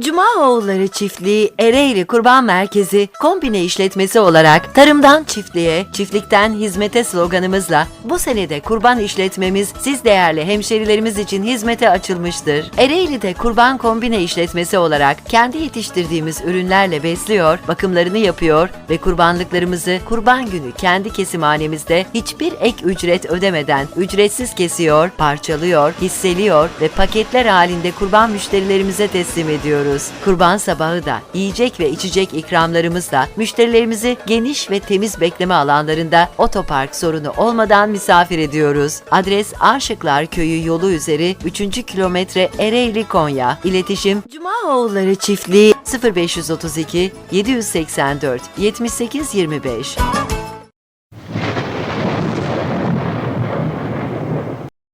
Cumaoğulları Çiftliği Ereğli Kurban Merkezi kombine işletmesi olarak tarımdan çiftliğe, çiftlikten hizmete sloganımızla bu senede kurban işletmemiz siz değerli hemşerilerimiz için hizmete açılmıştır. Ereğli'de kurban kombine işletmesi olarak kendi yetiştirdiğimiz ürünlerle besliyor, bakımlarını yapıyor ve kurbanlıklarımızı kurban günü kendi kesimhanemizde hiçbir ek ücret ödemeden ücretsiz kesiyor, parçalıyor, hisseliyor ve paketler halinde kurban müşterilerimize teslim ediyoruz. Kurban sabahı da yiyecek ve içecek ikramlarımızla müşterilerimizi geniş ve temiz bekleme alanlarında otopark sorunu olmadan misafir ediyoruz. Adres Arşıklar Köyü yolu üzeri 3. kilometre Ereğli Konya. İletişim Cumaoğulları Çiftliği 0532 784 78 25